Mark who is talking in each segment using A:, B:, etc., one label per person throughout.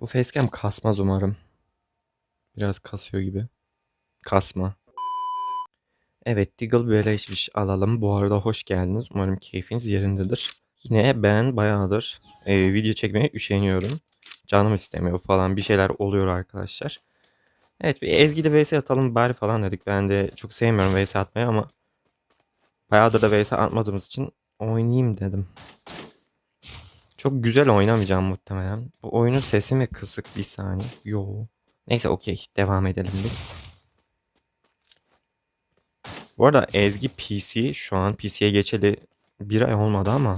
A: Bu facecam kasmaz umarım. Biraz kasıyor gibi. Kasma. Evet Deagle beleşmiş alalım. Bu arada hoş geldiniz. Umarım keyfiniz yerindedir. Yine ben bayağıdır e, video çekmeye üşeniyorum. Canım istemiyor falan bir şeyler oluyor arkadaşlar. Evet bir Ezgi'de vs atalım bari falan dedik. Ben de çok sevmiyorum vs atmayı ama bayağıdır da vs atmadığımız için oynayayım dedim. Çok güzel oynamayacağım muhtemelen. Bu oyunun sesi mi kısık bir saniye? Yo. Neyse okey devam edelim biz. Bu arada Ezgi PC şu an PC'ye geçeli bir ay olmadı ama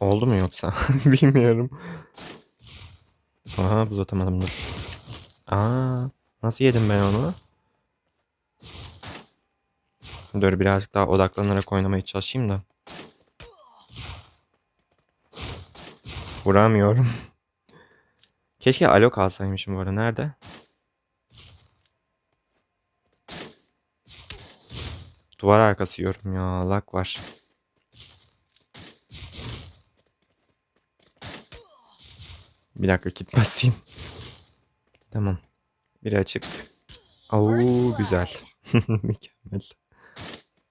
A: oldu mu yoksa bilmiyorum. Aha buz atamadım dur. Aa nasıl yedim ben onu? Dur birazcık daha odaklanarak oynamaya çalışayım da. Vuramıyorum. Keşke alo kalsaymışım bu arada. Nerede? Duvar arkası yiyorum ya. Lak var. Bir dakika kit basayım. Tamam. Bir açık. Oo güzel. Mükemmel.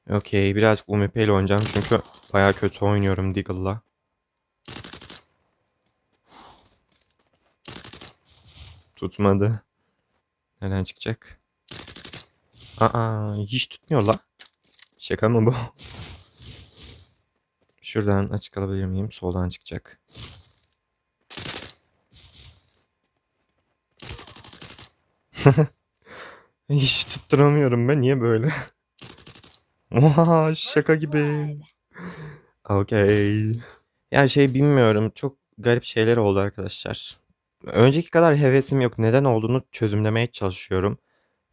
A: Okey birazcık UMP ile oynayacağım çünkü baya kötü oynuyorum Deagle'la. Tutmadı. Nereden çıkacak? Aa hiç tutmuyor la. Şaka mı bu? Şuradan açık alabilir miyim? Soldan çıkacak. Hiç tutturamıyorum ben. Niye böyle? Oha şaka gibi. Okey. Ya şey bilmiyorum. Çok garip şeyler oldu arkadaşlar. Önceki kadar hevesim yok. Neden olduğunu çözümlemeye çalışıyorum.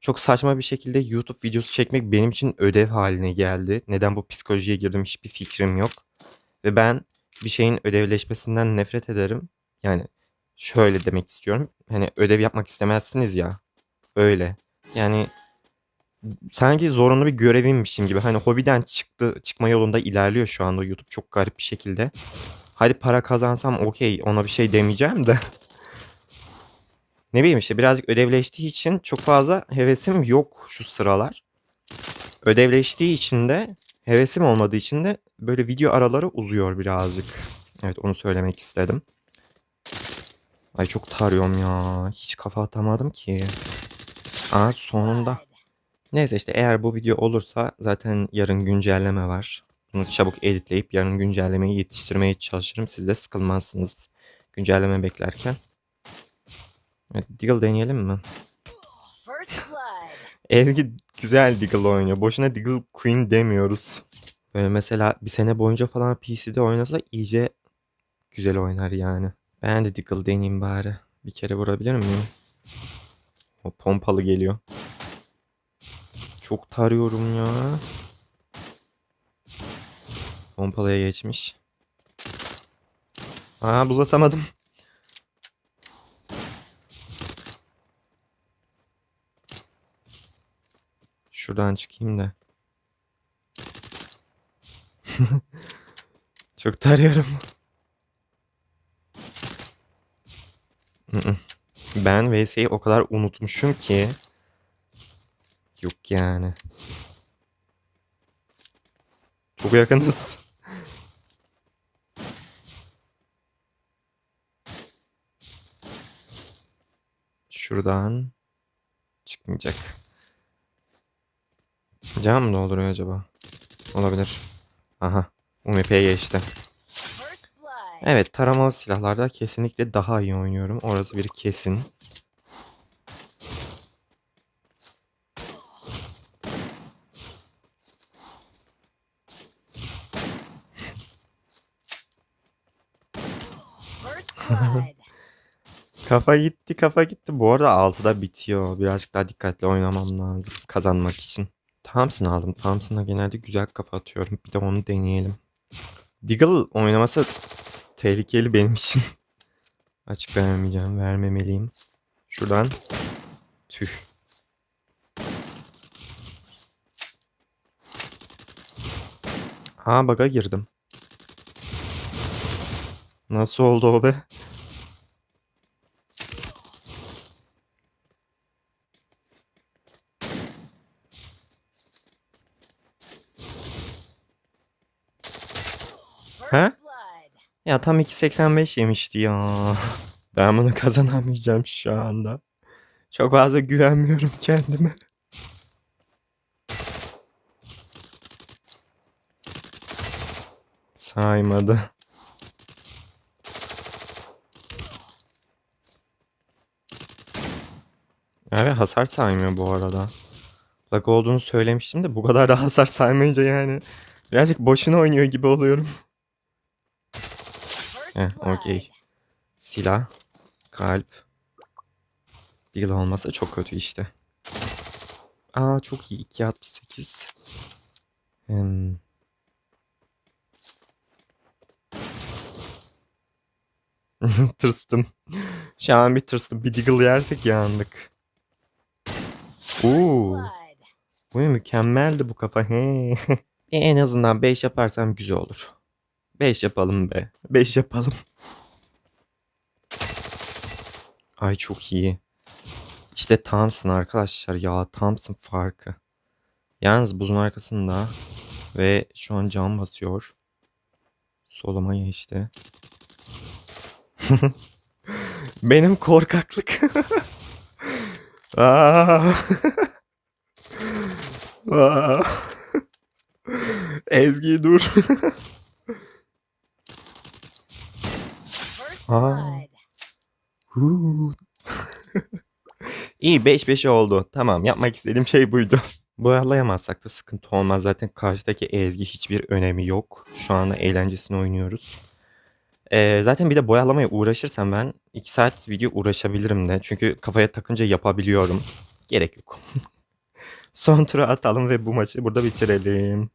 A: Çok saçma bir şekilde YouTube videosu çekmek benim için ödev haline geldi. Neden bu psikolojiye girdim hiçbir fikrim yok. Ve ben bir şeyin ödevleşmesinden nefret ederim. Yani şöyle demek istiyorum. Hani ödev yapmak istemezsiniz ya. Öyle. Yani sanki zorunlu bir görevimmişim gibi. Hani hobiden çıktı, çıkma yolunda ilerliyor şu anda YouTube çok garip bir şekilde. Hadi para kazansam okey ona bir şey demeyeceğim de. Ne bileyim işte birazcık ödevleştiği için çok fazla hevesim yok şu sıralar. Ödevleştiği için de hevesim olmadığı için de böyle video araları uzuyor birazcık. Evet onu söylemek istedim. Ay çok tarıyorum ya. Hiç kafa atamadım ki. Aa sonunda. Neyse işte eğer bu video olursa zaten yarın güncelleme var. Bunu çabuk editleyip yarın güncellemeyi yetiştirmeye çalışırım. Siz de sıkılmazsınız güncelleme beklerken. Evet, deneyelim mi? Ezgi güzel Deagle oynuyor. Boşuna Deagle Queen demiyoruz. Böyle mesela bir sene boyunca falan PC'de oynasa iyice güzel oynar yani. Ben de Deagle deneyeyim bari. Bir kere vurabilir miyim? O pompalı geliyor. Çok tarıyorum ya. Pompalıya geçmiş. Aa buz Şuradan çıkayım da. Çok tarıyorum. Ben VS'yi o kadar unutmuşum ki. Yok yani. Çok yakınız. Şuradan çıkmayacak. Cam mı dolduruyor acaba? Olabilir. Aha. UMP'ye geçti. Evet taramalı silahlarda kesinlikle daha iyi oynuyorum. Orası bir kesin. Kafa gitti kafa gitti. Bu arada 6'da bitiyor. Birazcık daha dikkatli oynamam lazım kazanmak için. Thompson aldım. Thompson'a genelde güzel kafa atıyorum. Bir de onu deneyelim. Deagle oynaması tehlikeli benim için. Açık vermeyeceğim. Vermemeliyim. Şuradan. Tüh. Aa baga girdim. Nasıl oldu o be? Ha? Ya tam 2.85 yemişti ya. Ben bunu kazanamayacağım şu anda. Çok fazla güvenmiyorum kendime. Saymadı. Evet hasar saymıyor bu arada. Lag olduğunu söylemiştim de bu kadar da hasar saymayınca yani birazcık boşuna oynuyor gibi oluyorum. Heh, okey. Silah, kalp. Deagle olmasa çok kötü işte. Aa çok iyi. 2.68. Hmm. Tırstım. Şu an bir tırstım. Bir Deagle yersek yandık. Oo. Bu mükemmeldi bu kafa. He. En azından 5 yaparsam güzel olur. 5 yapalım be. 5 yapalım. Ay çok iyi. İşte Thompson arkadaşlar ya. Thompson farkı. Yalnız buzun arkasında. Ve şu an cam basıyor. Soluma geçti. Benim korkaklık. Aa. Aa. Ezgi dur. Aa. İyi 5-5 oldu. Tamam yapmak istediğim şey buydu. Boyalayamazsak da sıkıntı olmaz. Zaten karşıdaki Ezgi hiçbir önemi yok. Şu anda eğlencesini oynuyoruz. Ee, zaten bir de boyalamaya uğraşırsam ben 2 saat video uğraşabilirim de. Çünkü kafaya takınca yapabiliyorum. Gerek yok. Son tura atalım ve bu maçı burada bitirelim.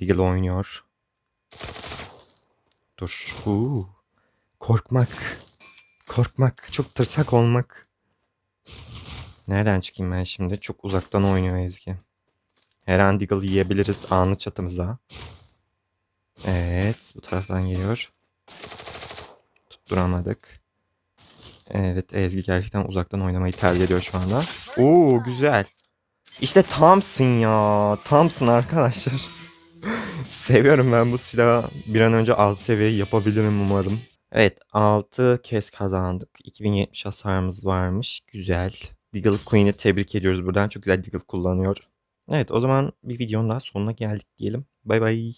A: Deagle oynuyor. Dur. Huu. Korkmak. Korkmak. Çok tırsak olmak. Nereden çıkayım ben şimdi? Çok uzaktan oynuyor Ezgi. Her an Deagle yiyebiliriz anı çatımıza. Evet. Bu taraftan geliyor. Tutturamadık. Evet Ezgi gerçekten uzaktan oynamayı tercih ediyor şu anda. Oo güzel. İşte Thompson ya. Thompson arkadaşlar. Seviyorum ben bu silahı. Bir an önce alt seviye yapabilirim umarım. Evet 6 kez kazandık. 2070 hasarımız varmış. Güzel. Deagle Queen'i tebrik ediyoruz buradan. Çok güzel Deagle kullanıyor. Evet o zaman bir videonun daha sonuna geldik diyelim. Bay bay.